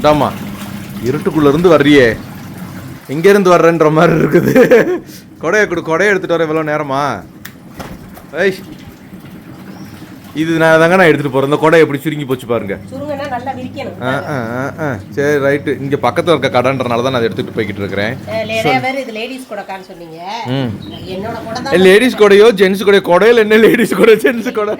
இந்தாம்மா. இருட்டுக்குள்ள இருந்து வர்றியே. எங்க இருந்து வர்றேன்ற மாதிரி இருக்குது. கொடையை கொடு கொடையை எடுத்துட்டு வர இவ்வளோ நேரமா? ஐய் இது நான் தாங்க நான் எடுத்துட்டு போறேன். இந்த கொடை எப்படி சுருங்கி போச்சு பாருங்க. ஆ ஆ ஆ, சரி ரைட்டு. இங்க பக்கத்துல இருக்க கடைன்றனால தான் நான் அதை எடுத்துட்டு போய்கிட்டு இருக்கிறேன். லேடிஸ் கொடையோ ஜென்ஸ் கொடையோ கொடையில என்ன லேடிஸ் கொடை ஜென்ஸ் கொடை?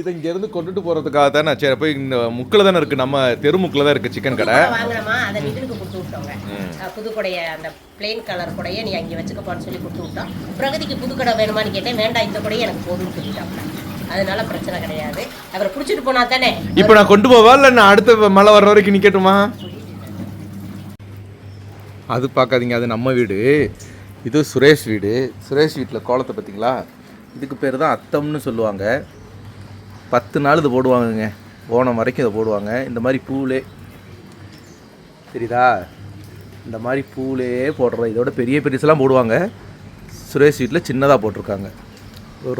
இதை இங்க இருந்து கொண்டுட்டு போறதுக்காக தான்? நான் சரி போய் இந்த முக்கில் தானே இருக்கு. நம்ம தெரு முக்கில் தான் இருக்கு சிக்கன் கடை. வாங்கினோமா அதை நிதினுக்கு கொடுத்து விட்டோங்க. அஹ் புது கொடைய அந்த பிளெயின் கலர் கொடைய நீ அங்கே வச்சுக்கப்பான்னு சொல்லி கொடுத்து விட்டோம். பிரகதிக்கு புது கடை வேணுமான்னு கேட்டேன். வேண்டாம் இந்த கொடையை எனக்கு போதும்னு சொல்லிட்டாங்க அதனால பிரச்சனை கிடையாது. அவரை பிடிச்சிட்டு போனா தானே? இப்போ நான் கொண்டு போவா? இல்லை நான் அடுத்த மழை வர்ற வரைக்கும் நிக்கட்டுமா அது பார்க்காதீங்க. அது நம்ம வீடு. இது சுரேஷ் வீடு. சுரேஷ் வீட்டில் கோலத்தை பார்த்தீங்களா? இதுக்கு பேர் தான் அத்தம்னு சொல்லுவாங்க. பத்து நாள் இது போடுவாங்கங்க. ஓணம் வரைக்கும் இதை போடுவாங்க. இந்த மாதிரி பூவிலே தெரியுதா? இந்த மாதிரி பூவிலே போடுறோம் இதோட பெரிய பெருசெல்லாம் போடுவாங்க. சுரேஷ் வீட்டில் சின்னதாக போட்டிருக்காங்க.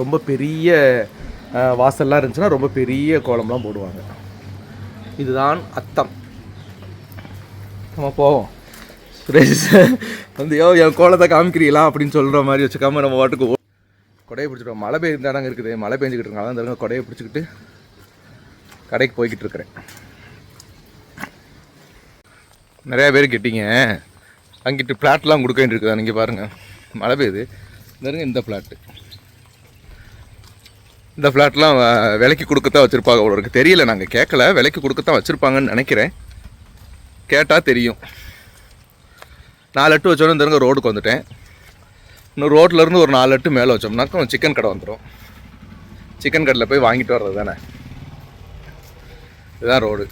ரொம்ப பெரிய வாசல்லாம் இருந்துச்சுன்னா ரொம்ப பெரிய கோலம்லாம் போடுவாங்க. இதுதான் அத்தம். நம்ம போவோம். சுரேஷ் வந்து யோ என் கோலத்தை காமிக்கிறீங்களா? அப்படின்னு சொல்கிற மாதிரி வச்சுக்காம நம்ம வாட்டுக்கு கொடையை பிடிச்சிட்டு மழை பெய்யுதானங்க இருக்குது. மழை பெஞ்சிக்கிட்டு இருக்காங்க அதான் கொடையை பிடிச்சிக்கிட்டு கடைக்கு போய்கிட்டு இருக்கிறேன். நிறையா பேர் கேட்டீங்க. அங்கிட்டு பிளாட்லாம் கொடுக்க வேண்டியிருக்குதா? நீங்கள் பாருங்கள் மழை பெய்யுது. பாருங்க இந்த பிளாட்டு. இந்த ஃப்ளாட்லாம் விலைக்கு கொடுக்கத்தான் வச்சுருப்பாங்க அவ்வளோ தெரியல நாங்கள் கேட்கல. விலைக்கு கொடுக்கத்தான் வச்சுருப்பாங்கன்னு நினைக்கிறேன். கேட்டால் தெரியும். நாலு எட்டு வச்சோன்னு தெரிஞ்ச ரோடுக்கு வந்துட்டேன். இன்னும் ரோட்ல இருந்து ஒரு நாலு எட்டு மேலே வச்சோம்னாக்கும் சிக்கன் கடை வந்துடும் சிக்கன் கடையில் போய் வாங்கிட்டு வர்றது தானே? இதுதான் ரோடு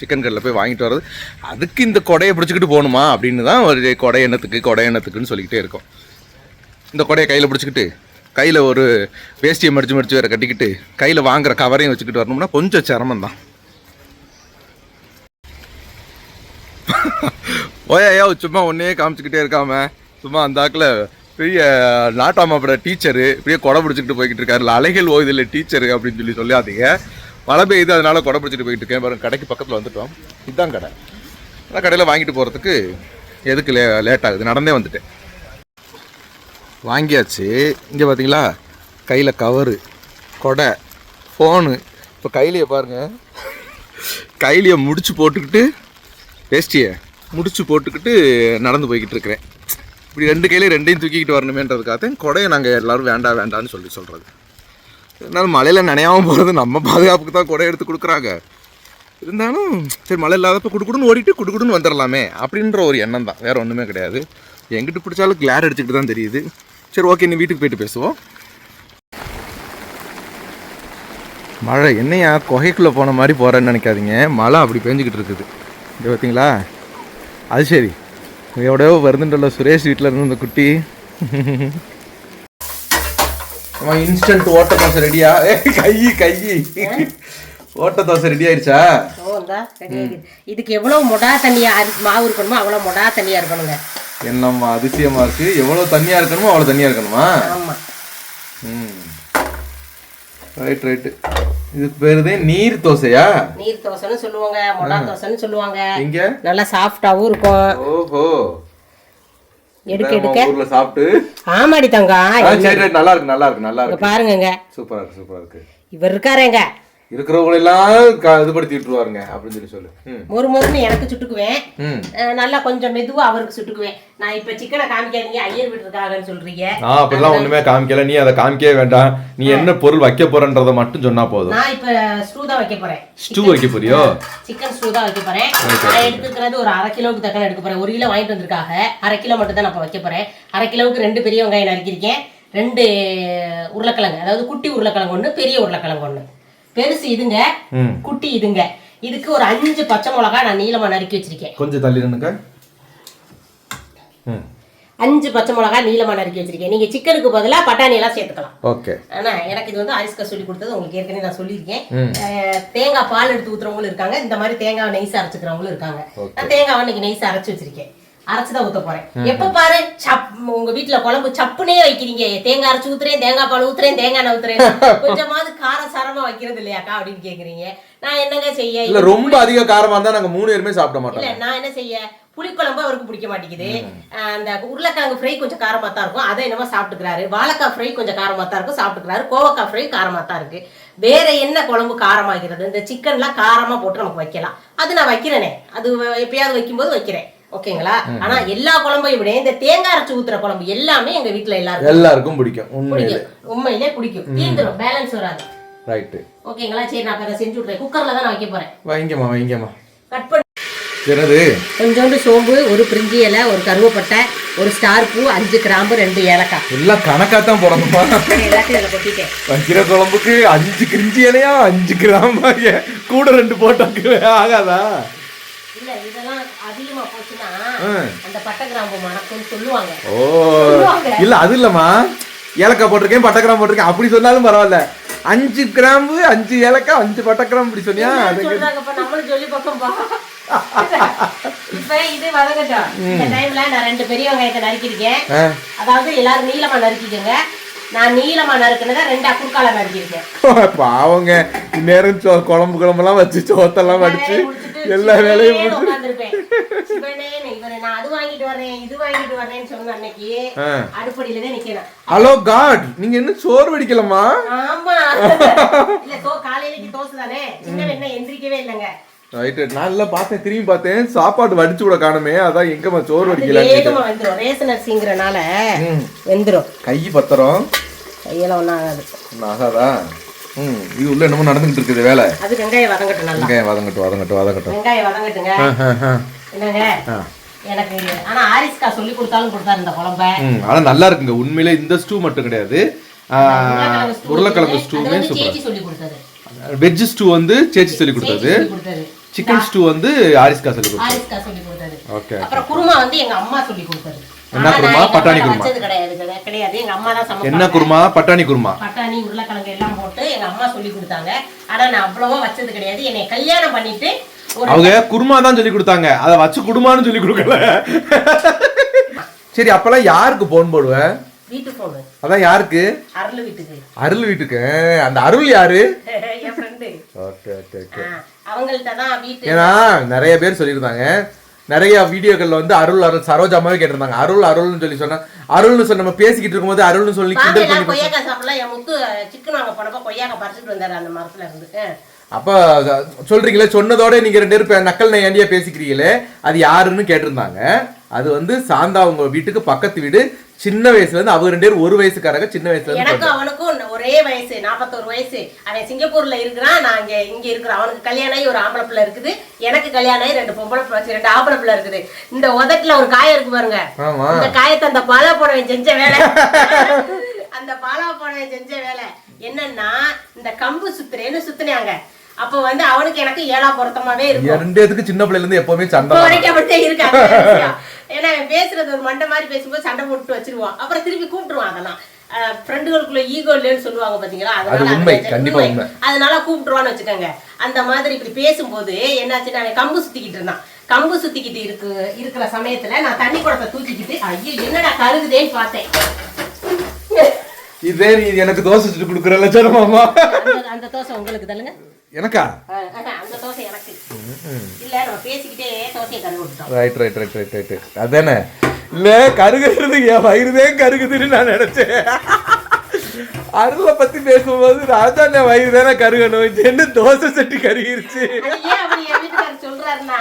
சிக்கன் கடையில் போய் வாங்கிட்டு வர்றது. அதுக்கு இந்த கொடையை பிடிச்சிக்கிட்டு போகணுமா? அப்படின்னு தான் ஒரு கொடை எண்ணத்துக்கு கொடை எண்ணத்துக்குன்னு சொல்லிக்கிட்டே இருக்கோம். இந்த கொடையை கையில் பிடிச்சிக்கிட்டு கையில் ஒரு வேஷ்டியை மடிச்சு மடிச்சு வேறு கட்டிக்கிட்டு கையில் வாங்குற கவரையும் வச்சுக்கிட்டு வரணும்னா கொஞ்சம் சிரமம் தான். ஓயா சும்மா ஒன்னே காமிச்சுக்கிட்டே இருக்காம சும்மா அந்த ஆக்கில் பெரிய நாட்டாமாப்பட டீச்சரு பெரிய கொடை பிடிச்சிக்கிட்டு போய்கிட்டு இருக்காரு. அலைகள் ஓய்தில் டீச்சரு அப்படின்னு சொல்லி சொல்லாதீங்க. மழை பெய்யுது அதனால கொடை பிடிச்சிட்டு போயிட்டு இருக்கேன். பாருங்க கடைக்கு பக்கத்தில் வந்துட்டோம். இதுதான் கடை. ஆனால் கடையில் வாங்கிட்டு போகிறதுக்கு எதுக்கு லே லேட் ஆகுது. நடந்தே வந்துட்டேன். வாங்கியாச்சு. இங்கே பார்த்தீங்களா கையில் கவரு கொடை ஃபோனு இப்போ கையிலையே பாருங்கள் கையிலேயே முடிச்சு போட்டுக்கிட்டு வேஷ்டியை முடிச்சு போட்டுக்கிட்டு நடந்து போய்கிட்டு இருக்கிறேன். இப்படி ரெண்டு கையிலையும் ரெண்டையும் தூக்கிக்கிட்டு வரணுமேன்றதுக்காக கொடையை நாங்கள் எல்லோரும் வேண்டாம் வேண்டாம்னு சொல்லி சொல்கிறது இருந்தாலும் மழையில் நினையாமல் போகிறது நம்ம பாதுகாப்புக்கு தான் கொடை எடுத்து கொடுக்குறாங்க. இருந்தாலும் சரி மழை இல்லாதப்ப குடுக்குடுன்னு ஓடிட்டு குடுக்குடுன்னு வந்துடலாமே அப்படின்ற ஒரு எண்ணம் தான். வேறு ஒன்றுமே கிடையாது. எங்கிட்டு பிடிச்சாலும் கிளார் அடிச்சுக்கிட்டு தான் தெரியுது. சரி ஓகே நீ வீட்டுக்கு போயிட்டு பேசுவோம். மழை என்னையா குகைக்குள்ளே போன மாதிரி போகிறேன்னு நினைக்காதீங்க. மழை அப்படி பெஞ்சிக்கிட்டு இருக்குது. இங்கே பார்த்தீங்களா அது சரி. எவ்வளோ வருதுன்றல சுரேஷ் வீட்டில் இருந்து இந்த குட்டி. அவன் இன்ஸ்டன்ட் ஓட்ட தோசை ரெடியா? கை கை. ஓட்ட தோசை ரெடி ஆயிடுச்சா? ஓ இந்தா ready ஆயிடுது. இதுக்கு எவ்வளவு மொடா தண்ணியா மாவு இருக்கணுமோ அவ்வளவு மொடா தண்ணியா இருக்கணுங்க. என்னம்மா அதிசயமா இருக்கு. எவ்வளோ தண்ணியா இருக்கணுமோ அவ்வளோ தண்ணியா இருக்கணுமா? ஆமா. ம். ரைட் ரைட்டு இதுக்கு பேரு தான் நீர் தோசையா? நீர் தோசைன்னு சொல்லுவாங்க மொடா தோசைன்னு சொல்லுவாங்க. எங்க? நல்லா சாஃப்டாவும் இருக்கும். ஓஹோ. எடுக்க எடுக்க. ஊர்ல சாப்பிட்டு. ஆமாடி தங்கம். சரி நல்லா இருக்கு நல்லா இருக்கு நல்லா இங்க இருக்கு. பாருங்கங்க. சூப்பரா இருக்கு சூப்பரா இருக்கு. இவர் இருக்காரேங்க இருக்கிறவங்களெல்லாம் இது படுத்தி விட்டுருவாருங்க அப்படின்னு சொல்லி சொல்லு. ம். மொறு எனக்கு சுட்டுக்குவேன். நல்லா கொஞ்சம் மெதுவா அவருக்கு சுட்டுக்குவேன். நான் இப்ப சிக்கனை காமிக்காதீங்க ஐயர் வீட்டு இருக்காங்கன்னு சொல்றீங்க. நான் அப்படிலாம் ஒண்ணுமே காமிக்கல. நீ அதை காமிக்கவே வேண்டாம். நீ என்ன பொருள் வைக்க போறன்றத மட்டும் சொன்னா போதும். நான் இப்ப ஸ்டூ தான் வைக்க போறேன். ஸ்டூ வைக்க போறியோ? சிக்கன் ஸ்டூ தான் வைக்க போறேன். நான் எடுத்துக்கிறது ஒரு அரை கிலோவுக்கு தக்கன எடுக்க போறேன். ஒரு கிலோ வாங்கிட்டு வந்திருக்காங்க. அரை கிலோ மட்டும் தான் நான் இப்ப வைக்க போறேன். அரை கிலோவுக்கு ரெண்டு பெரிய வெங்காயம் நறுக்கியிருக்கேன். ரெண்டு உருளைக்கிழங்கு அதாவது குட்டி உருளைக்கிழங்கு ஒன்று பெரிய உருளைக்கிழங்கு ஒன்று பெருசு இதுங்க குட்டி இதுங்க. இதுக்கு ஒரு அஞ்சு பச்சை மிளகா நான் நீளமா நறுக்கி வச்சிருக்கேன். கொஞ்சம் தள்ளி நின்னுக்க ம். அஞ்சு பச்சை மிளகா நீளமா நறுக்கி வச்சிருக்கேன். நீங்க சிக்கனுக்கு பதிலா பட்டாணி எல்லாம் சேர்த்துக்கலாம். ஓகே. ஆனா எனக்கு இது வந்து அரிஸ்கா சொல்லி கொடுத்தது உங்களுக்கு ஏற்கனவே நான் சொல்லியிருக்கேன். தேங்காய் பால் எடுத்து ஊத்துறவங்களும் இருக்காங்க. இந்த மாதிரி தேங்காய் நெய்ஸ் அரைச்சுக்கிறவங்களும் இருக்காங்க. நான் தேங்காவை இன்னைக்கு நெய்ஸ் அரைச்சு வச்சிருக்கேன். அரைச்சு தான் ஊத்த போறேன். எப்ப பாரு சப் உங்க வீட்டுல குழம்பு சப்புனே வைக்கிறீங்க. தேங்காய் அரைச்சு ஊத்துறேன் தேங்காய் பால் ஊத்துறேன் தேங்காய் எண்ணெய் ஊத்துறேன். கொஞ்சமாவது கார சாரமா வைக்கிறது இல்லையாக்கா அப்படின்னு கேக்குறீங்க. நான் என்னங்க செய்ய? ரொம்ப அதிக காரமா இருந்தா நாங்க மூணு பேருமே சாப்பிட மாட்டோம். இல்ல நான் என்ன செய்ய? புளிக்குழம்பு அவருக்கு பிடிக்க மாட்டேங்குது. அந்த உருளைக்கிழங்கு ஃப்ரை கொஞ்சம் காரமா தான் இருக்கும். அதை என்னமோ சாப்பிட்டுக்கிறாரு. வாழைக்காய் ஃப்ரை கொஞ்சம் காரமா தான் இருக்கும். சாப்பிட்டுக்கிறாரு. கோவக்காய் ஃப்ரை காரமா தான் இருக்கு. வேற என்ன குழம்பு காரமாகிறது? இந்த சிக்கன்லாம் காரமா போட்டு நமக்கு வைக்கலாம். அது நான் வைக்கிறேனே. அது எப்பயாவது வைக்கும்போது வைக்கிறேன். ஓகேங்களா? ஆனா எல்லா குழம்பையும் விட இந்த தேங்காய் அரைச்சு ஊத்துற குழம்பு எல்லாமே எங்க வீட்டுல எல்லாருக்கும் எல்லாருக்கும் பிடிக்கும். உண்மையிலே. உண்மையிலே பிடிக்கும். தீர்ந்துரும் பேலன்ஸ் வராது. ரைட்டு ஓகேங்களா? சரி நான் அதை செஞ்சு விட்றேன் குக்கர்ல தான் நான் வைக்க போறேன். வைங்கம்மா வைங்கம்மா. கட் பண்ணி. என்னது? கொஞ்சோண்டு சோம்பு ஒரு பிரிஞ்சி இலை ஒரு கருவேப்பட்டை ஒரு ஸ்டார் பூ அஞ்சு கிராம்பு ரெண்டு ஏலக்காய். எல்லாம் கணக்கா தான் போடணுமா? எல்லாத்தையும் அதில் கொட்டிட்டேன். வைக்கிற குழம்புக்கு அஞ்சு கிரிஞ்சி இலையா அஞ்சு கிராம் கூட ரெண்டு போட்டாக்கு ஆகாதா? இல்ல இதெல்லாம் அதிகமா போச்சுன்னா ஆ. அந்த பட்டை கிராம்பு மணக்கும்னு சொல்லுவாங்க. ஓ. இல்ல அது இல்லம்மா. ஏலக்காய் போட்டிருக்கேன் பட்டை கிராம் போட்டிருக்கேன். அப்படி சொன்னாலும் பரவாயில்ல. அஞ்சு கிராம்பு அஞ்சு ஏலக்காய் அஞ்சு பட்டை கிராம் இப்படி சொன்னியா? நம்மளும் சொல்லி பக்கம் பா இப்ப இது வதங்கட்டும் இந்த டைம்ல நான் ரெண்டு பெரிய வெங்காயத்தை நறுக்கிருக்கேன். அதாவது எல்லாரும் நீளமா நறுக்கிக்கோங்க. நான் நீளமா நறுக்குனதை ரெண்டு அக்குக்கால நறுக்கிருக்கேன் பாவங்க. நேரம் சோ- குழம்பு குழம்பெல்லாம் வச்சு சோத்தெல்லாம் வடிச்சு. எல்லா வேலையும் உட்கார்ந்திருப்பேன். சிவனே, இவரை நான் அது வாங்கிட்டு வரேன் இது வாங்கிட்டு வரேன்னு சொன்ன அன்னைக்கு. ஆ. அடுப்படியில தான் நிக்கிறேன் ஹலோ காட் நீங்க என்ன சோறு வடிக்கலமா ஆமா. இல்ல தோ காலையிலக்கு தோசை தானே? சின்ன வெண்ணெய் எந்திரிக்கவே இல்லைங்க. ரைட்டு நான் எல்லாம் பார்த்தேன் திரும்பி பார்த்தேன். சாப்பாடு வடிச்சு கூட காணுமே. அதான் எங்கம்மா சோறு வடிக்கல வேகமா வெந்துரும். ரேஷன் அரிசிங்கிறனால வெந்துரும். கை பத்திரம். கையெல்லாம் ஒன்றும் ஆகாது. ஒண்ணும் ஆகாதா? இது உள்ள என்னமோ நடந்துகிட்டு இருக்குது வேலை. அது வெங்காயம் வதங்கட்டும் நல்லா. வெங்காயம் வதங்கட்டும் வதங்கட்டும் வதங்கட்டும் வெங்காயம் வதங்கட்டுங்க ஆ, ஆ, ஆ. என்னங்க? எனக்கு ஆனா ஆரிஸ்கா சொல்லி கொடுத்தாலும் கொடுத்தாரு இந்த குழம்ப. ம் ஆனா நல்லா இருக்குங்க. உண்மையிலே இந்த ஸ்டூ மட்டும் கிடையாது. உருளைக்கிழங்கு ஸ்டூமே சூப்பர் வெஜ் ஸ்டூ வந்து சேச்சி சொல்லி கொடுத்தது சிக்கன் ஸ்டூ வந்து ஆரிஸ்கா சொல்லி கொடுத்தது ஓகே அப்புறம் குருமா வந்து எங்க அம்மா சொல்லி கொடுத்தது என்ன குருமா? பட்டாணி குருமா. வச்சது கிடையாது கிடையாது, கிடையாது. எங்க அம்மா தான் என்ன குருமா? பட்டாணி குருமா. பட்டாணி உருளைக்கிழங்கு எல்லாம் போட்டு எங்க அம்மா சொல்லி கொடுத்தாங்க. ஆனா நான் அவ்வளவா வச்சது கிடையாது. என்னை கல்யாணம் பண்ணிட்டு அவங்க குருமா தான் சொல்லி கொடுத்தாங்க. அதை வச்சு குடுமான்னு சொல்லி கொடுக்கல. சரி அப்பெல்லாம் யாருக்கு போன் போடுவேன் வீட்டு போனு அதான் யாருக்கு? அருள் வீட்டுக்கு. அருள் வீட்டுக்கு. அந்த அருள் யாரு? ஓகே ஓகே ஓகே அவங்கள்ட்ட தான் வீட்டு ஏன்னா நிறைய பேர் சொல்லியிருந்தாங்க. நிறைய வீடியோக்கள்ல வந்து அருள் அருள் சரோஜாமாவே கேட்டிருந்தாங்க. அருள் அருள்னு சொல்லி சொன்னா அருள்னு சொல்லி நம்ம பேசிக்கிட்டு இருக்கும்போது அருள்னு சொல்லி கிண்டல் பண்ணி கொய்யாக்காய் சாப்பிடலாம் என் முத்து சிக்கன் வாங்க போனப்ப கொய்யாக்காய் பறிச்சுட்டு வந்தாரு அந்த மரத்துல இருந்து. அப்ப சொல்றீங்களே சொன்னதோட நீங்க ரெண்டு பேரும் நக்கல் நையாண்டியா பேசிக்கிறீங்களே அது யாருன்னு கேட்டிருந்தாங்க. அது வந்து சாந்தா அவங்க வீட்டுக்கு பக்கத்து வீடு. சின்ன வயசுல இருந்து அவங்க ரெண்டு பேரும் ஒரு வயசுக்காரங்க சின்ன வயசுல இருந்து எனக்கும் அவனுக்கும் ஒரே வயசு நாற்பத்தோரு வயசு. அவன் சிங்கப்பூர்ல இருக்கிறான் நான் இங்க இங்க இருக்கிறேன். அவனுக்கு கல்யாணம் ஆகி ஒரு ஆம்பளை பிள்ளை இருக்குது. எனக்கு கல்யாணம் ஆகி ரெண்டு பொம்பளை பிள்ளை ரெண்டு ஆம்பளை பிள்ளை இருக்குது. இந்த உதட்டுல ஒரு காயம் இருக்கு பாருங்க. இந்த காயத்தை அந்த பாலா போனவன் செஞ்ச வேலை. அந்த பாலா போனவன் செஞ்ச வேலை. என்னன்னா இந்த கம்பு சுத்துறேன்னு சுத்துனாங்க. அப்ப வந்து அவனுக்கு எனக்கு ஏழா பொருத்தமாவே இருக்கும். ரெண்டு பேத்துக்கு சின்ன பிள்ளைல இருந்து எப்பவுமே சண்டை. வரைக்கும் அப்படித்தான் இருக்கு அந்த விஷயம். ஏன்னா பேசுறது ஒரு மண்டை மாதிரி பேசும்போது சண்டை போட்டு வச்சிருவான். அப்புறம் திருப்பி கூப்பிட்டுருவான் அதெல்லாம். ஃப்ரெண்டுகளுக்குள்ள ஈகோ இல்லைன்னு சொல்லுவாங்க பாத்தீங்களா? அது அதனால உண்மை, அது கண்டிப்பா உண்மை. அதனால கூப்பிட்டுருவான்னு வச்சுக்கோங்க. அந்த மாதிரி இப்படி பேசும்போது என்னாச்சுன்னா கம்பு சுத்திக்கிட்டு இருந்தான். கம்பு சுத்திக்கிட்டு இருக்கு இருக்கிற சமயத்துல நான் தண்ணி குடத்தை தூக்கிக்கிட்டு ஐயோ என்னடா கருகுதேன்னு பார்த்தேன். இதே நீ எனக்கு தோசை சுட்டு கொடுக்குற லட்சணமாமா அந்த- தோசை உங்களுக்கு தள்ளுங்க எனக்கா? Right right right right right அதானே? இல்ல கருகுறது என் வயிறுதே கருகுதுன்னு நான் நினைச்சேன். அருளை பத்தி பேசும்போது ராஜா வயிறு தானே கருகணும். என்ன தோசை சட்டி கருகிருச்சு? என் சொல்றாருன்னா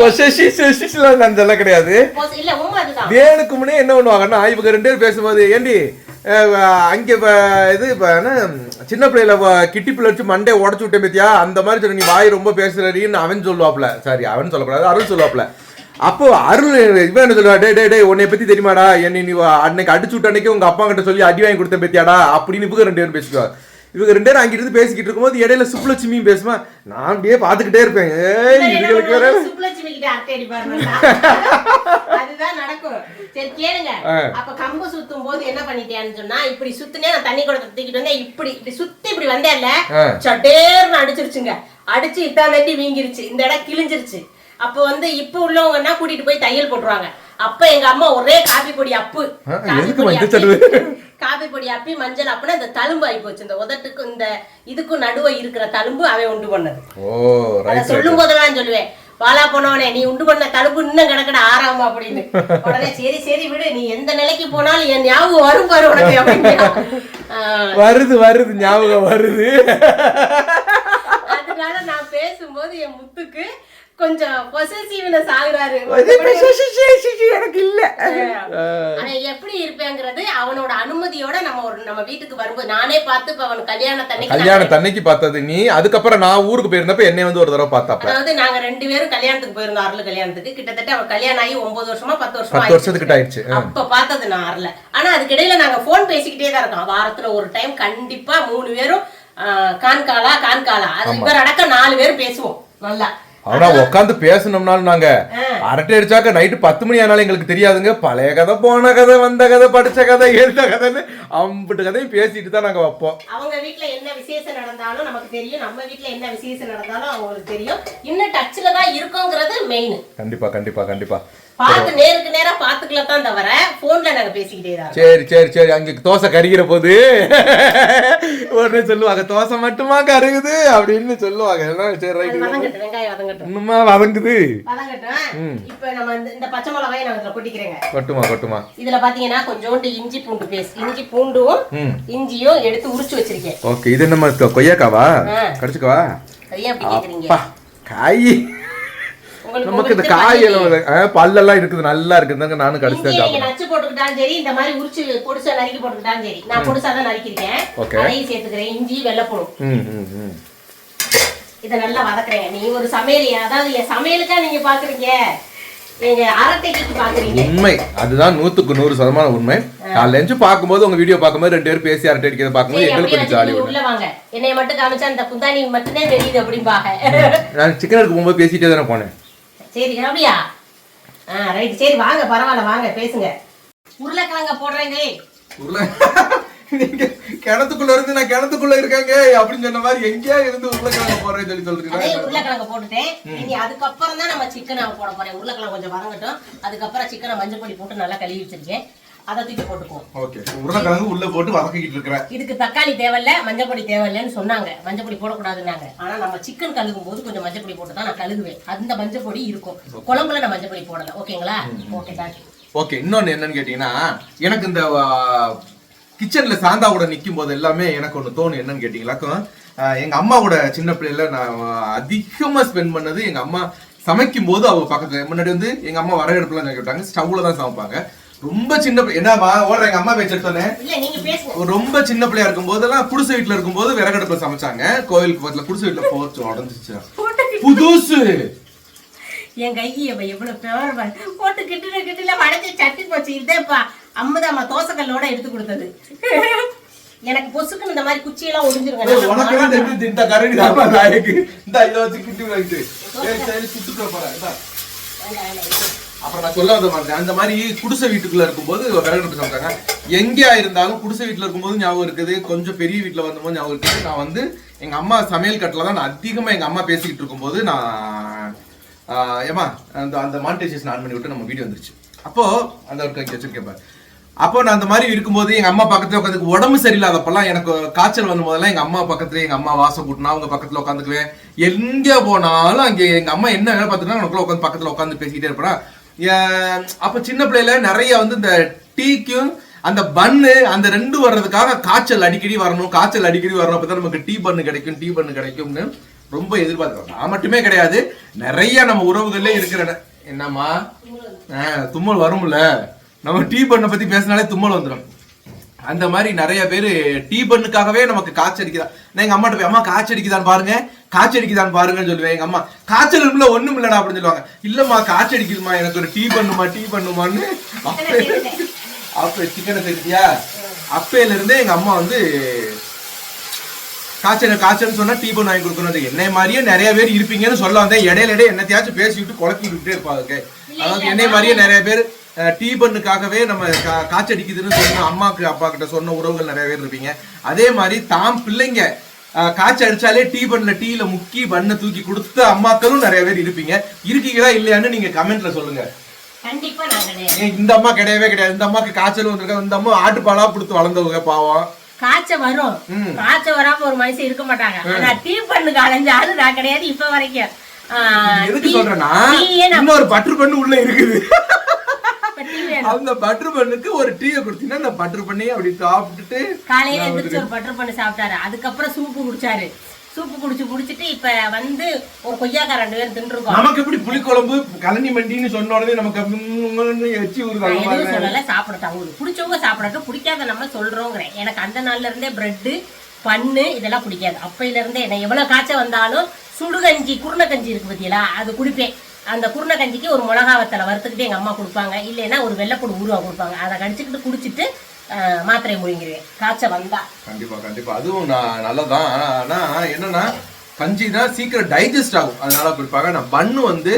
பொசேசிவ்னஸ் கிடையாது. வேணுக்கு முன்னே என்ன பண்ணுவாங்கன்னா இவங்க ரெண்டு பேரும் பேசும்போது ஏண்டி அங்கே இப்போ இது இப்போ என்ன சின்ன பிள்ளையில கிட்டி பிள்ளை வச்சு மண்டே உடச்சு விட்டேன் பத்தியா? அந்த மாதிரி சொல்லி நீ வாய் ரொம்ப பேசுறீன்னு அவன் சொல்லுவாப்ல சாரி அவன் சொல்லக்கூடாது அருள் சொல்லுவாப்ல அப்போ அருள் இவன் என்ன சொல்லுவா டே டே டே உன்னை பத்தி தெரியுமாடா? என்னை நீ அன்னைக்கு அடிச்சு விட்ட அன்னைக்கு உங்க அப்பா கிட்ட சொல்லி அடி வாங்கி கொடுத்தேன் பத்தியாடா? அப்படின்னு இவங்க ரெண்டு பேரும் பேசுவா இவங்க ரெண்டு பேரும் அங்கிட்டு இருந்து பேசிக்கிட்டு இருக்கும்போது இடையில சுப்புலட்சுமியும் பேசுமா? நான் அப்படியே பாத்துக்கிட்டே இருப்பேன். ஏய் இதுகளுக்கு வேற? சுப்புலட்சுமி கிட்ட அரட்டை அடிப்பாருன்னா. அதுதான் நடக்கும். சரி கேளுங்க. அப்ப கம்பு சுத்தும் போது என்ன பண்ணிட்டேன்னு சொன்னா இப்படி சுத்துனே நான் தண்ணி குடத்தை தூக்கிட்டு வந்தேன். இப்படி இப்படி சுத்தி இப்படி வந்தேன்ல. சட்டேர்னு அடிச்சிருச்சுங்க. அடிச்சு இத்தாண்டி வீங்கிருச்சு. இந்த இடம் கிழிஞ்சிருச்சு. அப்ப வந்து இப்ப உள்ளவங்கன்னா கூட்டிட்டு போய் தையல் போட்டுருவாங்க. அப்ப எங்க அம்மா ஒரே காபி பொடி அப்பு. காபி பொடி அப்பி- மஞ்சள் அப்புனா இந்த தழும்பு ஆகி போச்சு. இந்த உதட்டுக்கும் இந்த இதுக்கும் நடுவே இருக்கிற தழும்பு அவன் உண்டு பண்ணது. அதை சொல்லும் போதெல்லாம் சொல்லுவேன். வாழா போனவனே நீ உண்டு பண்ண தழும்பு இன்னும் கிடக்கட ஆறாம அப்படின்னு. உடனே சரி சரி விடு நீ எந்த நிலைக்கு போனாலும் என் ஞாபகம் வரும் பாரு உனக்கு அப்படின்னு ஆஹ், வருது வருது ஞாபகம் வருது. அதனால நான் பேசும்போது என் முத்துக்கு கொஞ்சம் பொசசிவ்னஸ் ஆகுறாரு எனக்கு இல்ல. அவன் எப்படி இருப்பேங்கிறது அவனோட அனுமதியோட நம்ம ஒரு நம்ம வீட்டுக்கு வரும்போது நானே பார்த்து இப்ப அவன் கல்யாணத்தன்னைக்கு கல்யாணம் தன்னைக்கு பார்த்தது நீ அதுக்கப்புறம் நான் ஊருக்கு போயிருந்தப்ப என்னை வந்து ஒரு தடவை பார்த்தாப்ப அதாவது நாங்க ரெண்டு பேரும் கல்யாணத்துக்கு போயிருந்தோம் அருள் கல்யாணத்துக்கு. கிட்டத்தட்ட அவன் கல்யாணம் ஆகி ஒன்பது வருஷமா பத்து வருஷமா பத்து வருஷத்துக்கிட்ட ஆயிடுச்சு. அப்ப பார்த்தது நான் அருள ஆனா அதுக்கிடையில நாங்க போன் பேசிக்கிட்டே தான் இருக்கோம். வாரத்துல ஒரு டைம் கண்டிப்பா மூணு பேரும் ஆஹ், கான்காலா கான்காலா. அது இவர் அடக்கம் நாலு பேரும் பேசுவோம். நல்லா. ஆனா உட்காந்து பேசணும்னாலும் நாங்க அரட்டை அடிச்சாக்க நைட்டு பத்து மணி ஆனாலும் எங்களுக்கு தெரியாதுங்க. பழைய கதை போன கதை வந்த கதை படிச்ச கதை எழுத கதைன்னு அம்பிட்டு கதையும் பேசிட்டு தான் நாங்க வைப்போம். அவங்க வீட்ல என்ன விசேஷம் நடந்தாலும் நமக்கு தெரியும். நம்ம வீட்ல என்ன விசேஷம் நடந்தாலும் அவங்களுக்கு தெரியும். இன்னும் டச்ல தான் இருக்கோங்கிறது மெயின் கண்டிப்பா கண்டிப்பா கண்டிப்பா. பார்த்து நேருக்கு நேரா பாத்துக்கலாம் தான் தவிர போன்ல நாங்க பேசிக்கிட்டே தான். சரி சரி சரி. அங்க தோசை கருகிற போது உடனே சொல்லுவாங்க தோசை மட்டுமா கருகுது அப்படின்னு சொல்லுவாங்க. சரி வதங்கட்டும் வெங்காயம் வதங்கட்டும். இன்னுமா வதங்குது? வதங்கட்டும். இப்ப நம்ம இந்த- பச்சை மிளகாயை நான் இதுல கொட்டிக்கிறேங்க. கொட்டுமா கொட்டுமா? இதுல பாத்தீங்கன்னா கொஞ்சோண்டு இஞ்சி பூண்டு பேஸ்ட் இஞ்சி பூண்டும் இஞ்சியும் எடுத்து உரிச்சு வச்சிருக்கேன். ஓகே இது கொ- கொய்யாக்காவா. கடிச்சுக்கவா? ஏன் அப்படி கேக்குறீங்க? காய். நமக்கு இந்த உங்களுக்கு காய் பல்லு எல்லாம் ஆ, பல்லெல்லாம் இருக்குது நல்லா இருக்குதுங்க நானும் கடிச்சு தான் சாப்பிடுறேன். நச்சு போட்டுக்கிட்டாலும் சரி இந்த மாதிரி உரிச்சு பொடிசா நறுக்கி போட்டுக்கிட்டாலும் சரி நான் பொடிசா தான் நறுக்கிருக்கேன். அதையும் சேர்த்துக்கிறேன். இஞ்சி வெள்ளைப்பூடும் இதை நல்லா வதக்குறேங்க நீ ஒரு சமையல் அதாவது என் சமையலுக்கா நீங்க பாக்குறீங்க? உண்மை. அதுதான் நூத்துக்கு நூறு சதமான உண்மை. காலைல எழுந்து பார்க்கும்போது உங்க வீடியோ பார்க்கும்போது ரெண்டு பேரும் பேசி அரட்டை அடிக்கிறத பார்க்கும்போது சரி எங்களுக்கு கொஞ்சம் ஜாலி உள்ள வாங்க. என்னைய மட்டும் காமிச்சா அந்த குந்தாணி மட்டும்தான் தெரியுது அப்படிம்பாங்க. நான் சிக்கன் எடுக்க போகும்போது பேசிட்டே தானே போனேன். சரி அப்படியா ஆ ரைட் சரி வாங்க பரவாயில்ல வாங்க பேசுங்க. உருளைக்கிழங்க போடுறேங்க. உருளை நீங்க கிணத்துக்குள்ள இருந்து நான் கிணத்துக்குள்ள இருக்காங்க. அப்படின்னு சொன்ன மாதிரி எங்கேயா இருந்து உருளைக்கிழங்கு போறேன்னு சொல்லி அதே சொல்றீங்க உருளைக்கிழங்க போட்டுட்டேன். இனி அதுக்கப்புறம் தான் நம்ம சிக்கனை போட போறேன். உருளைக்கிழங்கு கொஞ்சம் வதங்கட்டும். அதுக்கப்புறம் சிக்கனை மஞ்சள் பொடி போட்டு நல்லா கழுவி வச்சிருக்கேன். அதை தூக்கி போட்டுக்குவோம். ஓகே. உருளைக்கிழங்கு உள்ள போட்டு வதக்கிட்டு இருக்கிறேன். இதுக்கு தக்காளி தேவையில்ல மஞ்சள் பொடி தேவையில்லைன்னு சொன்னாங்க. மஞ்சள் பொடி போடக்கூடாதுன்னாங்க. ஆனா நம்ம சிக்கன் கழுகும் போது கொஞ்சம் மஞ்சள் பொடி போட்டு தான் நான் கழுகுவேன் அந்த மஞ்சள் பொடி இருக்கும். குழம்புல நான் மஞ்சள் பொடி போடல. ஓகேங்களா? ஓகே தேங்க்யூ ஓகே இன்னொன்னு என்னன்னு கேட்டீங்கன்னா எனக்கு இந்த கிச்சன்ல சாந்தாவோட நிக்கும் போது எல்லாமே எனக்கு ஒன்று தோணும். என்னன்னு கேட்டீங்களாக்கும் ஆஹ் எங்க அம்மாவோட சின்ன பிள்ளையில நான் அதிகமா ஸ்பெண்ட் பண்ணது எங்க அம்மா சமைக்கும் போது அவங்க பக்கத்துல முன்னாடி வந்து எங்க அம்மா வரவேற்புலாம் கேட்டாங்க ஸ்டவ்ல தான் சமைப்பாங்க. ரொம்ப சின்ன பிள்ளை. என்னம்மா ஓடுற எங்க அம்மா பேச்சு எடுத்தோன்னே. ரொம்ப சின்ன பிள்ளையா இருக்கும் போதெல்லாம் குடிசை வீட்டுல இருக்கும்போது விறகடுப்புல சமைச்சாங்க. கோயிலுக்கு பக்கத்துல குடிசை வீட்டுல போச்சு உடஞ்சிச்சு புதுசு. என் கையை அவ எவ்வளவு பாரு. போட்டு கிட்டுல கிட்டுல வடைச்சு சட்டி போச்சு. இதேப்பா அம்மதாம்மா தோசைக்கல்லோட எடுத்து கொடுத்தது. எனக்கு பொசுக்குன்னு இந்த மாதிரி குச்சியெல்லாம் ஒடிஞ்சிருங்க உனக்கு என்ன தெரியுது? இந்த கரடி தான் நாயக்கு இந்த இதை வச்சு கிட்டி வைத்து சரி சுட்டுக்க போறேன். அப்புறம் நான் சொல்ல வந்த மாதிரி அந்த மாதிரி குடிசை வீட்டுக்குள்ள இருக்கும்போது விறகு சமைச்சாங்க எங்கேயா இருந்தாலும் குடிசை வீட்டுல இருக்கும்போது ஞாபகம் இருக்குது. கொஞ்சம் பெரிய வீட்டுல வந்தபோது ஞாபகம் இருக்குது. நான் வந்து எங்க அம்மா சமையல் கட்டில தான் நான் அதிகமா எங்க அம்மா பேசிக்கிட்டு இருக்கும்போது நான் ஏமா அந்த அந்த மானிட்டைசேஷன் ஆன் பண்ணி விட்டு நம்ம வீடியோ வந்துருச்சு. அப்போ அந்த ஒரு வச்சிருக்கேன் அப்போ நான் அந்த மாதிரி இருக்கும்போது எங்க அம்மா பக்கத்துல உட்காந்து உடம்பு சரியில்லாதப்பெல்லாம் எனக்கு காய்ச்சல் வந்த போதெல்லாம் எங்க அம்மா பக்கத்துல எங்க அம்மா வாசம் கூட்டினா அவங்க பக்கத்துல உட்காந்துக்குவேன். எங்கே போனாலும் அங்கே எங்க அம்மா என்ன வேலை பார்த்துனா எனக்குள்ள உட்காந்து பக்கத்துல உட்காந்து பேசிக்கிட்டே இருப்பேன். அப்ப சின்ன பிள்ளையில நிறைய வந்து இந்த டீக்கும் அந்த பன்னு அந்த ரெண்டு வர்றதுக்காக காய்ச்சல் அடிக்கடி வரணும் காய்ச்சல் அடிக்கடி வரணும் அப்பதான் நமக்கு டீ பண்ணு கிடைக்கும் டீ பண்ணு கிடைக்கும்னு ரொம்ப எதிர்பார்க்கிறோம். நான் மட்டுமே கிடையாது நிறைய நம்ம உறவுகள்ல இருக்கிற என்னம்மா? தும்மல் வரும்ல. நம்ம டீ பண்ணை பத்தி பேசினாலே தும்மல் வந்துடும் அந்த மாதிரி நிறைய பேர் டீ பண்ணுக்காகவே நமக்கு காய்ச்சல் அடிக்குதா நான் எங்க அம்மாட்ட போய் அம்மா காய்ச்சல் அடிக்குதான்னு பாருங்க காய்ச்சல் பாருங்கன்னு சொல்லுவேன். எங்க அம்மா காய்ச்சல் இருக்குல்ல ஒண்ணும் இல்லடா அப்படின்னு சொல்லுவாங்க. இல்லம்மா காய்ச்சல் அடிக்குதுமா எனக்கு ஒரு டீ பண்ணுமா டீ பண்ணுமான்னு அப்ப அப்ப சிக்கனை சேர்த்தியா அப்பையில இருந்தே எங்க அம்மா வந்து காய்ச்சல் காய்ச்சல்னு சொன்னா டீ பண்ண வாங்கி கொடுக்கணும். என்னை மாதிரியே நிறைய பேர் இருப்பீங்கன்னு சொல்ல வந்தேன் இடையில இடையே என்னத்தையாச்சும் பேசிவிட்டு குழப்பி விட்டுட்டே இருப்பாங்க அதாவது என்னை மாதிரியே நிறைய பேர் டீ பண்ணுக்காகவே நம்ம கா- காய்ச்சல் அடிக்குதுன்னு சொன்ன அம்மாக்கு அப்பா கிட்ட சொன்ன உறவுகள் நிறைய பேர் இருப்பீங்க. அதே மாதிரி தாம் பிள்ளைங்க காய்ச்சி அடிச்சாலே டீ பண்ணல டீல முக்கி பண்ண தூக்கி கொடுத்த அம்மாக்களும் நிறைய பேர் இருப்பீங்க. இருக்கீங்களா இல்லையான்னு நீங்க கமெண்ட்ல சொல்லுங்க. இந்த அம்மா கிடையவே கிடையாது. இந்த அம்மாக்கு காய்ச்சல் வந்திருக்கா? இந்த அம்மா ஆட்டுப்பாலா கொடுத்து வளர்ந்தவங்க பாவம். காய்ச்ச வரும். காய்ச்ச வராம ஒரு மனுஷன் இருக்க மாட்டாங்க. ஆனா டீ பண்ணுக்கு அலைஞ்சாலும் நான் கிடையாது இப்ப வரைக்கும். எதுக்கு சொல்றேன்னா இன்னொரு பட்டர் பண்ணு உள்ள இருக்குது. அந்த பட்டர் பண்ணுக்கு ஒரு டீயை கொடுத்தீங்கன்னா அந்த பட்டர் பண்ணி அப்படி சாப்பிட்டுட்டு காலையில எந்திரிச்சு ஒரு பட்டர் பண்ணி சாப்பிட்டாரு. அதுக்கப்புறம் சூப்பு குடிச்சாரு. சூப்பு குடிச்சு குடிச்சிட்டு இப்ப வந்து ஒரு கொய்யாக்கா ரெண்டு பேரும் தின்றுருக்கோம். நமக்கு எப்படி புளிக்குழம்பு கலனி மண்டின்னு சொன்ன உடனே நமக்கு எச்சி மாதிரி. சொல்லல சாப்பிடட்டும். உங்களுக்கு பிடிச்சவங்க சாப்பிடட்டும். பிடிக்காத நம்ம சொல்றோங்கிறேன் எனக்கு அந்த நாள்ல இருந்தே பிரெட்டு பண்ணு இதெல்லாம் பிடிக்காது. அப்பையில இருந்தே என்ன எவ்வளவு காய்ச்சல் வந்தாலும் சுடுகஞ்சி குருணை கஞ்சி இருக்கு பத்தியலா அது குடிப்பேன். அந்த குருணை கஞ்சிக்கு ஒரு மிளகா வத்தலை வறுத்துக்கிட்டு எங்கள் அம்மா கொடுப்பாங்க. இல்லைன்னா ஒரு வெள்ளைப்பூடு ஊருவா கொடுப்பாங்க. அதை கடிச்சிக்கிட்டு குடிச்சிட்டு மாத்திரை முழுங்கிடுவேன் காய்ச்சல் வந்தா. கண்டிப்பா கண்டிப்பா. அதுவும் நான் நல்லதான் ஆனா என்னன்னா கஞ்சி தான் சீக்கிரம் டைஜஸ்ட் ஆகும். அதனால கொடுப்பாங்க. நான் பண்ணு வந்து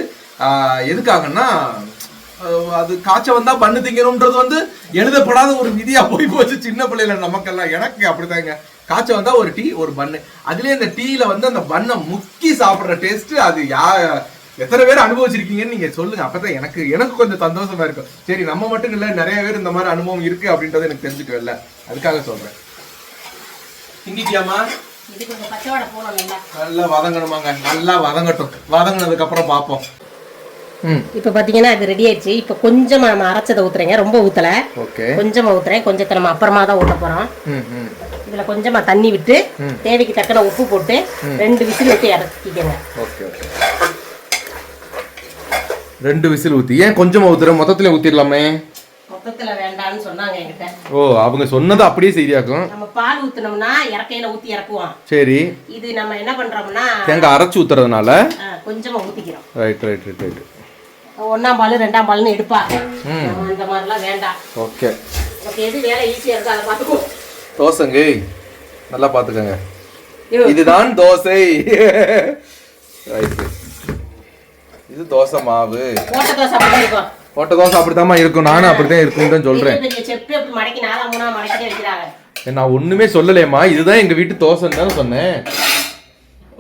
எதுக்காகன்னா அது காய்ச்சல் வந்தா பண்ணு திங்கணும்ன்றது வந்து எழுதப்படாத ஒரு விதியா போய் போச்சு சின்ன பிள்ளைல நமக்கெல்லாம். எனக்கு அப்படிதாங்க. காய்ச்சல் வந்தா ஒரு டீ ஒரு பண்ணு. அதுலயே இந்த டீல வந்து அந்த பண்ணை முக்கி சாப்பிடுற டேஸ்ட் அது யா எத்தனை பேர் அனுபவிச்சிருக்கீங்கன்னு நீங்க சொல்லுங்க. அப்பதான் எனக்கு எனக்கு கொஞ்சம் சந்தோஷமா இருக்கும். சரி நம்ம மட்டும் இல்ல நிறைய பேர் இந்த மாதிரி அனுபவம் இருக்கு அப்படின்றது எனக்கு தெரிஞ்சுக்கல அதுக்காக சொல்றேன். திங்கிட்டியாமா நல்லா வதங்கணுமாங்க. நல்லா வதங்கட்டும். வதங்கினதுக்கு அப்புறம் பார்ப்போம். ம். இப்போ பார்த்தீங்கன்னா இது ரெடி ஆயிடுச்சு. இப்போ கொஞ்சமா நம்ம அரைச்சதை ஊத்துறேங்க. ரொம்ப ஊத்தல. ஓகே. கொஞ்சமா ஊத்துறேன். கொஞ்சத்தை நம்ம அப்புறமா தான் ஊட்ட போறோம். ம் ம். இதுல கொஞ்சமா தண்ணி விட்டு தேவைக்கு தக்கன உப்பு போட்டு ரெண்டு விசில் விட்டு இறக்கிக்கங்க. ரெண்டு விசில் ஊத்தி. ஏன் கொஞ்சமா ஊத்துற? மொத்தத்துல ஊத்திடலாமே. மொத்தத்துல வேண்டாம்னு சொன்னாங்க என்கிட்ட. ஓ அவங்க சொன்னதை அப்படியே செய்தியாக்கும் நம்ம பால் ஊத்துனோம்னா இறக்கையில ஊத்தி இறக்குவோம். சரி. இது நம்ம என்ன பண்றோம்னா தேங்காய் அரைச்சு ஊத்துறதுனால? கொஞ்சமா ஊத்திக்கிறோம். ரைட் ரைட் ரைட் ரைட் ஒன்னாம் பால் ரெண்டாம் பால்னு எடுப்பாங்க நம்ம இந்த மாதிரிலாம் வேண்டாம். ஓகே நமக்கு எது வேலை ஈஸியா இருக்கோ அதை பார்த்துக்குவோம். தோசைங்க. நல்லா பார்த்துக்கோங்க. ஐயோ. இதுதான் தோசை. ரைட்டு இது தோசை மாவு. போட்ட தோசை அப்படி இருக்கும். போட்ட தோசை அப்படித்தாம்மா இருக்கும். நானும் அப்படித்தான் இருக்குன்னு தான் சொல்றேன். பெரிய பெரிய செப்பு அப்படி மடக்கி நாலா மூணா மடக்கிட்டே வைக்கிறாங்க. நான் ஒண்ணுமே சொல்லலையேம்மா. இதுதான் எங்க வீட்டு தோசைன்னு தானே சொன்னேன்.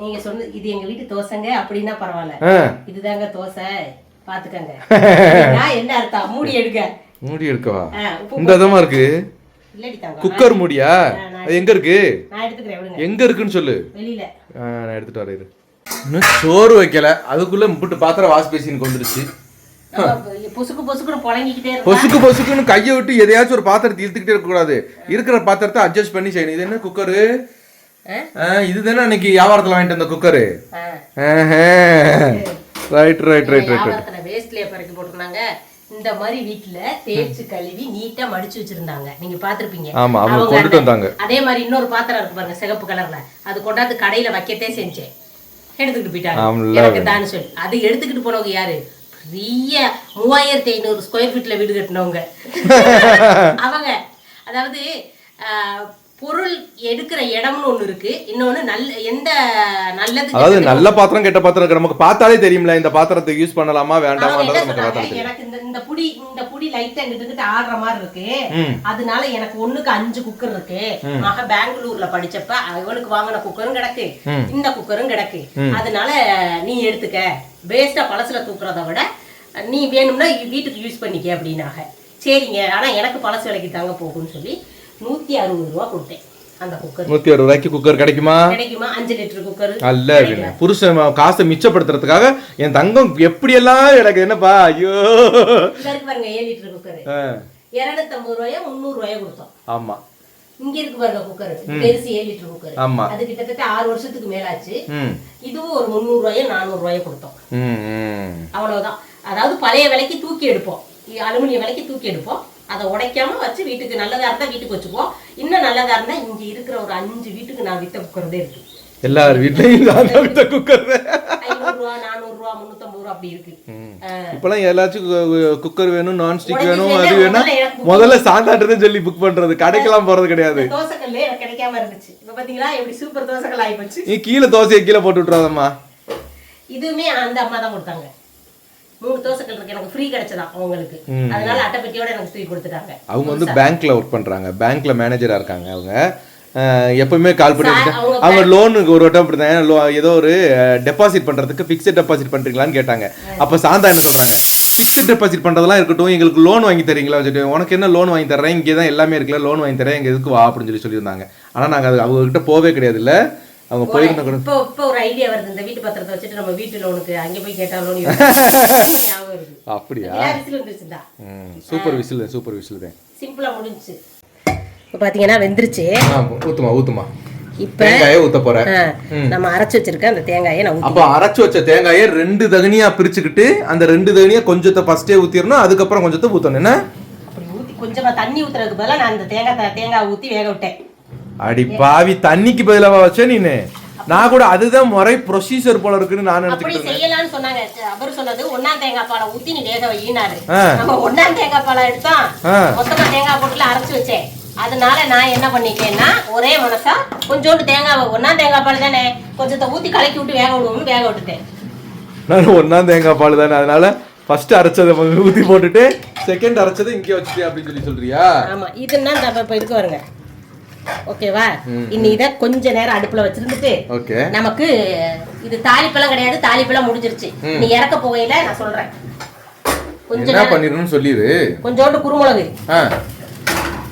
நீங்க சொன்ன இது எங்க வீட்டு தோசைங்க அப்படின்னா பரவாயில்ல. இதுதாங்க தோசை. பாத்துக்கங்க. என்ன அர்த்தம்? மூடி எடுக்க மூடி எடுக்கவா? இந்த விதமா இருக்கு? குக்கர் மூடியா? அது எங்க இருக்கு? எங்க இருக்குன்னு சொல்லு. நான் எடுத்துட்டு வரேன். இன்னும் சோறு வைக்கல. அதுக்குள்ள முட்டு பாத்திரம் வாஷ் பேசினுக்கு வந்துருச்சு. பொசுக்கு பொசுக்குன்னு கையை விட்டு எதையாச்சும் ஒரு பாத்திரத்தை இழுத்துக்கிட்டே இருக்க கூடாது இருக்கிற பாத்திரத்தை அட்ஜஸ்ட் பண்ணி செய்யணும். இது என்ன குக்கரு? இதுதானே அன்னைக்கு வியாபாரத்துல வாங்கிட்டு வந்த cooker. Right right right right வேஸ்ட்லயே பறக்கி போட்டிருந்தாங்க. இந்த மாதிரி வீட்டுல தேய்ச்சு கழுவி நீட்டா மடிச்சு வச்சிருந்தாங்க. நீங்க பாத்திருப்பீங்க ஆமா, அவங்க கொண்டுட்டு வந்தாங்க. அதே மாதிரி இன்னொரு பாத்திரம் இருக்கு பாருங்க சிகப்பு கலர்ல அது கொண்டாந்து கடையில வைக்கத்தே செஞ்சேன். எடுத்துக்கிட்டு போயிட்டாங்க. எனக்கு தான் சொல்லி. அது எடுத்துக்கிட்டு போனவங்க யாரு? பெரிய மூவாயிரத்தி ஐநூறு ஸ்கொயர் ஃபீட்ல வீடு கட்டினவங்க. அவங்க. அதாவது ஆஹ், பொருள் எடுக்கிற இடம்னு ஒண்ணு இருக்கு. இன்னொன்னு நல்ல எந்த நல்லது அதாவது நல்ல பாத்திரம் கெட்ட பாத்திரம் இருக்கு நமக்கு பார்த்தாலே தெரியும்ல இந்த பாத்திரத்தை யூஸ் பண்ணலாமா வேண்டாமான்றது நமக்கு எனக்கு இந்த இந்த புடி இந்த புடி லைட்டா கிட்ட ஆடுற மாதிரி இருக்கு. அதனால எனக்கு ஒண்ணுக்கு அஞ்சு குக்கர் இருக்கு. மக பெங்களூர்ல படிச்சப்ப அவளுக்கு வாங்கின குக்கரும் கிடக்கு. இந்த குக்கரும் கிடக்கு. அதனால நீ எடுத்துக்க. வேஸ்டா பழசுல தூக்குறத விட நீ வேணும்னா வீட்டுக்கு யூஸ் பண்ணிக்க அப்படின்னாங்க. சரிங்க. ஆனா எனக்கு பழசு விலைக்கு தாங்க போகும்னு சொல்லி நூத்தி அறுபது ரூபா கொடுத்தேன். அந்த குக்கர் நூத்தி அறுபது ரூபாய்க்கு குக்கர் கிடைக்குமா? கிடைக்குமா? அஞ்சு லிட்டர் குக்கர் அல்ல அப்படின்னு. புருஷன் காசை மிச்சப்படுத்துறதுக்காக என் தங்கம் எப்படியெல்லாம் எனக்கு என்னப்பா ஐயோ. பாருங்க ஏழு லிட்டர் குக்கர் இருநூத்தம்பது ரூபாயா முந்நூறு ரூபாயா கொடுத்தோம். ஆமா. இங்க இருக்கு பாருங்க குக்கர் பெருசு ஏழு லிட்டர் குக்கர் ஆமா. அது கிட்டத்தட்ட ஆறு வருஷத்துக்கு மேலாச்சு. இதுவும் ஒரு முந்நூறு ரூபாயோ நானூறு ரூபாயோ கொடுத்தோம். அவ்வளவுதான். அதாவது பழைய விலைக்கு தூக்கி எடுப்போம். அலுமினிய விலைக்கு தூக்கி எடுப்போம். அதை உடைக்காம வச்சு வீட்டுக்கு நல்லதா இருந்தா வீட்டுக்கு வச்சுக்குவோம். இன்னும் நல்லதா இருந்தா இங்க இருக்கிற ஒரு அஞ்சு வீட்டுக்கு நான் வித்த குக்கர்தே இருக்கு. எல்லார் வீட்லயும் சாதா வித்த குக்கர் ஐநூறு ரூபா நானூறு ரூபா முன்னூத்தம்பது ரூபா அப்படி இருக்கு. இப்பெல்லாம் எல்லாச்சும் குக்கர் வேணும் நான் ஸ்டிக் வேணும் வேணா அது வேணும் முதல்ல சாந்தாட்டுன்னு சொல்லி புக் பண்றது. கடைக்கெல்லாம் போறது கிடையாது. தோசைக்கல்லே எனக்கு கிடைக்காம இருந்துச்சு. இப்ப பாத்தீங்களா எப்படி சூப்பர் தோசைகள் ஆகி போச்சு. நீ கீழே தோசையை கீழே போட்டு விட்டுறாதம்மா. இதுவுமே அந்த அம்மா தான் கொடுத்தாங்க. மூணு தோசைகள் இருக்கு எனக்கு ஃப்ரீ கிடைச்சதா? அவங்களுக்கு. அதனால அட்டைப்பெட்டியோட எனக்கு ஃப்ரீ கொடுத்துட்டாங்க. அவங்க வந்து பேங்க்ல ஒர்க் பண்றாங்க. பேங்க்ல மேனேஜரா இருக்காங்க அவங்க. எப்பவுமே கால் பண்ணி அவங்க லோனுக்கு ஒரு வட்டம் அப்படி ஏதோ ஒரு டெபாசிட் பண்றதுக்கு ஃபிக்ஸட் டெபாசிட் பண்றீங்களான்னு கேட்டாங்க. அப்ப சாந்தா என்ன சொல்றாங்க? ஃபிக்ஸட் டெபாசிட் பண்றதெல்லாம் இருக்கட்டும் எங்களுக்கு லோன் வாங்கி தரீங்களா? சொல்லிட்டு உனக்கு என்ன லோன் வாங்கி தர்றேன்? இங்கே தான் எல்லாமே இருக்குல்ல லோன் வாங்கி தரேன். எங்க எதுக்கு வா? அப்படின்னு சொல்லி சொல்லியிருந்தாங்க. ஆனா நாங்க அது அவங்க கிட்ட போவே கிடையாது இல்ல அவங்க போயிருந்தா கூட இப்போ இப்போ ஒரு ஐடியா வருது. இந்த வீட்டு பத்திரத்தை வச்சுட்டு நம்ம வீட்டு லோனுக்கு அங்கே போய் கேட்டா லோன் ஞாபகம் இருக்கு அப்படியா? Whistle super whistle super whistle தான். சிம்பிளா முடிஞ்சுச்சு. இப்போ பார்த்தீங்கன்னா வெந்துருச்சு. ஊத்துமா ஊத்துமா. இப்போ தேங்காயை ஊத்த போறேன். நம்ம அரைச்சு வச்சிருக்க அந்த தேங்காயை நான் அப்ப அரைச்சு வச்ச தேங்காயை ரெண்டு தகனியா பிரிச்சுக்கிட்டு அந்த ரெண்டு தகனியா கொஞ்சத்தை ஃபர்ஸ்டே ஊத்திடணும் அதுக்கப்புறம் கொஞ்சத்தை ஊத்தணும். என்ன? கொஞ்சமா தண்ணி ஊத்துறதுக்கு பதிலா நான் அந்த தேங்காய் தேங்காய் ஊற்றி வேக விட்டேன். அடி பாவி தண்ணிக்கு பதிலாவா வச்ச நீனு? நான் கூட அதுதான் முறை ப்ரொசீஜர் போல இருக்குன்னு நான் நினைச்சுக்கிட்டு. செய்யலாம்னு சொன்னாங்க. அவர் சொன்னது ஒன்னாம் தேங்காய் பாலை ஊத்தி நீ வேக வையினாரு. நம்ம ஒன்னாம் தேங்காய் பாலை எடுத்தோம். மொத்தமா தேங்காய் போட்டுல அரைச்சு வச்சேன் அதனால நான் என்ன பண்ணிட்டேன்னா ஒரே மனசா கொஞ்சோண்டு தேங்காய் ஒன்னாம் தேங்காய் பால் தானே கொஞ்சத்தை ஊத்தி கலக்கி விட்டு வேக விடுவோம்னு வேக விட்டுட்டேன். நான் ஒன்னாம் தேங்காய் பால் தானே அதனால ஃபர்ஸ்ட் அரைச்சதை ஊத்தி போட்டுட்டு செகண்ட் அரைச்சதை இங்கே வச்சுட்டு அப்படின்னு சொல்லி சொல்றியா? ஆமா இதுன்னா இப்ப இதுக்கு வருங்க ஓகேவா இன்னி இதை கொஞ்ச நேரம் அடுப்புல வச்சிருந்துட்டு ஓகே நமக்கு இது தாளிப்பெல்லாம் கிடையாது தாளிப்பெல்லாம் முடிஞ்சிருச்சு. நீ இறக்க போகையில நான் சொல்றேன். கொஞ்ச என்ன நேரம் பண்ணிடணும்னு சொல்லிடு. கொஞ்சோண்டு குருமிளகு.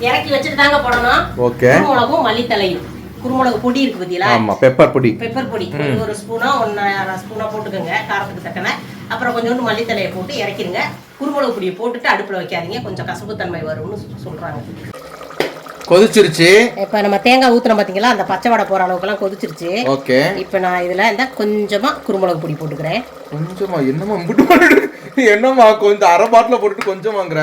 இறக்கி வச்சுட்டு தாங்க போடணும். ஓகே குருமிளகும் மல்லித்தலையும். குருமிளகு பொடி இருக்கு பத்தியா ஆமா பெப்பர் பொடி. பெப்பர் பொடி. ஒரு ஸ்பூனோ ஒன்றரை ஸ்பூனோ போட்டுக்கோங்க காரத்துக்கு தக்கன. அப்புறம் கொஞ்சோண்டு மல்லித்தலையை போட்டு இறக்கிடுங்க. குருமிளகு பொடியை போட்டுட்டு அடுப்புல வைக்காதீங்க. கொஞ்சம் கசப்புத்தன்மை வரும்னு சொ- சொல்றாங்க. கொதிச்சிருச்சு. இப்ப நம்ம தேங்காய் ஊத்துறோம் பாத்தீங்களா? அந்த பச்சை வடை போற அளவுக்குலாம் கொதிச்சிருச்சு. ஓகே. இப்ப நான் இதுல இந்த கொஞ்சமா குருமிளகு பொடி போட்டுக்கிறேன். கொஞ்சமா? என்னம்மா முட்டு என்னம்மா? கொஞ்சம் அரை பாட்டில் போட்டுட்டு கொஞ்சம் வாங்குற?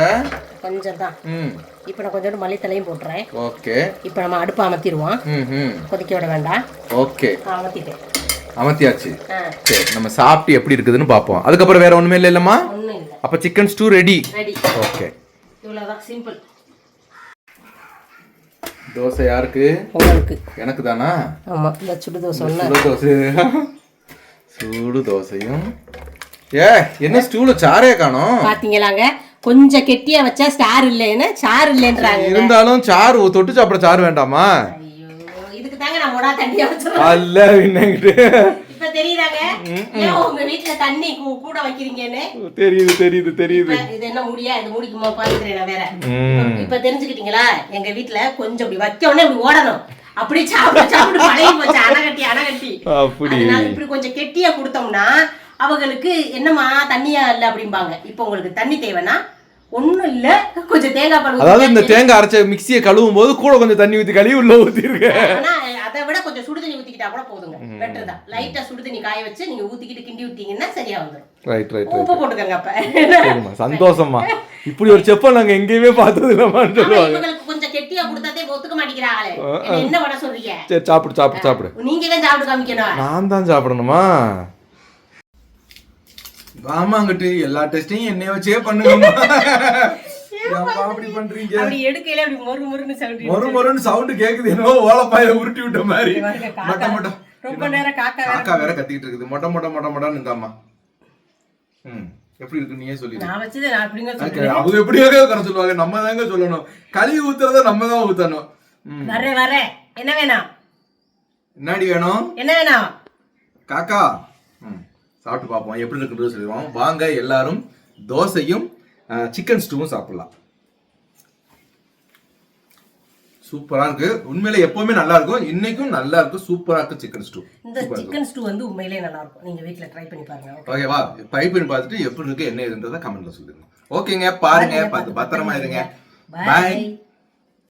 கொஞ்சம் தான் ம். இப்ப நான் கொஞ்சோண்டு மல்லித்தலையும் போட்டுறேன். ஓகே. இப்ப நம்ம அடுப்பை அமர்த்திடுவோம் ம் ம். கொதிக்க விட வேண்டாம். ஓகே. அமர்த்திட்டேன் அமர்த்தியாச்சு சரி நம்ம சாப்பிட்டு எப்படி இருக்குதுன்னு பார்ப்போம். அதுக்கப்புறம் வேற ஒண்ணுமே இல்லை. இல்லம்மா அப்ப chicken stew ready ready okay. இவ்வளவுதான். சிம்பிள் தோசை யாருக்கு? உங்களுக்கு. எனக்கு தானா? ஆமா இந்த சுடு தோசை சுடு தோசை. சூடு தோசையும். ஏ என்ன ஸ்டூல சாரே காணோம். பாத்தீங்களாங்க? கொஞ்சம் கெட்டியா வச்சா ஸ்டார் இல்லைன்னு சார் இல்லைன்றாங்க. இருந்தாலும் சாறு தொட்டு சாப்பிட சாறு வேண்டாமா? ஐயோ இதுக்கு தாங்க நான் மொடா தண்ணியா வச்சிருக்கேன். அல்ல என்னங்கிட்டு இப்ப தெரியுதாங்க? உங்க வீட்டுல தண்ணி கூட வைக்கிறீங்கன்னு? தெரியுது தெரியுது தெரியுது. இது என்ன முடியா? இது முடிக்குமா? பாத்துக்கிறேன் வேற. இப்ப தெரிஞ்சுக்கிட்டீங்களா? எங்க வீட்டுல கொஞ்சம் இப்படி வைக்க உடனே இப்படி ஓடணும். அப்படி சாப்பிட்டு சாப்பிட்டு பழகி போச்சு அணை கட்டி அணை கட்டி அப்படி அதனால இப்படி கொஞ்சம் கெட்டியா கொடுத்தோம்னா அவங்களுக்கு என்னம்மா தண்ணியா இல்ல அப்படிம்பாங்க. இப்போ உங்களுக்கு தண்ணி தேவைன்னா ஒண்ணும் இல்ல கொஞ்சம் தேங்காய் பால் அதாவது இந்த தேங்காய் அரைச்ச மிக்சியை கழுவும் போது கூட கொஞ்சம் தண்ணி ஊத்தி கழுவி உள்ள ஊத்திருக்கேன் ஆனா அதை விட கொஞ்சம் சுடு தண்ணி ஊத்திக்கிட்டா கூட போதுங்க. பெட்டர் தான் லைட்டா சுடு தண்ணி காய வச்சு நீங்க ஊத்திக்கிட்டு கிண்டி விட்டீங்கன்னா சரியா வந்துடும் ரைட் ரைட் உப்பு போட்டுக்கங்க அப்ப. சரிம்மா சந்தோஷம்மா இப்படி ஒரு செப்பல் நாங்க எங்கேயுமே பார்த்தது சொல்லுவாங்க. இவங்களுக்கு கொஞ்சம் கெட்டியா கொடுத்தாதே ஒத்துக்க மாட்டேங்கிறாங்களே என்ன என்ன பண்ண சொல்றீங்க? சரி சாப்பிடு சாப்பிடு சாப்பிடு. நீங்க தான் சாப்பிட்டு காமிக்கணும். நான் தான் சாப்பிடணுமா? ஆமாங்கிட்டு எல்லா டெஸ்டையும் என்னைய வச்சே பண்ணுங்கம்மா. ஏம்மா அப்படி பண்றீங்க? அப்படி எடுக்கையில அப்படி மொறு மொறுன்னு சவுண்ட் மொறு மொறுன்னு சவுண்ட் கேக்குது. என்னவோ உருட்டி விட்ட மாதிரி. மொட்டை மொட்டை. ரொம்ப நேரம் காக்கா வேற காக்கா வேற கத்திக்கிட்டு இருக்குது. மொட்டை மொட்டை மொட்டை மொட்டான்னு இருந்தாம்மா ம். எப்படி இருக்கு? நீயே சொல்லி நான் வச்சது நான் அப்படிங்க சொல்றேன். அவங்க எப்படியாக கரை சொல்லுவாங்க. நம்ம தாங்க சொல்லணும். கழுவி ஊத்துறத நம்ம தான் ஊத்தணும். வரேன் என்ன வேணும்? என்னடி வேணும்? என்ன வேணும்? காக்கா. சாப்பிட்டு பார்ப்போம். எப்படி இருக்குன்றது சொல்லுவோம் வாங்க எல்லாரும் தோசையும் சிக்கன் ஸ்டூவும் சாப்பிடலாம். சூப்பரா இருக்கு. உண்மையில எப்பவுமே நல்லா இருக்கும். இன்னைக்கும் நல்லா இருக்கு சூப்பரா இருக்கு சிக்கன் ஸ்டூ இந்த சிக்கன் ஸ்டூ வந்து உண்மையிலேயே நல்லா இருக்கும். நீங்க வீட்ல ட்ரை பண்ணி பாருங்க. ஓகேவா ட்ரை பண்ணி பார்த்துட்டு எப்படி இருக்கு என்ன இதுன்றதை கமெண்ட்ல சொல்லுங்க ஓகேங்க பாருங்க பார்த்து பத்திரமா இருங்க. பாய்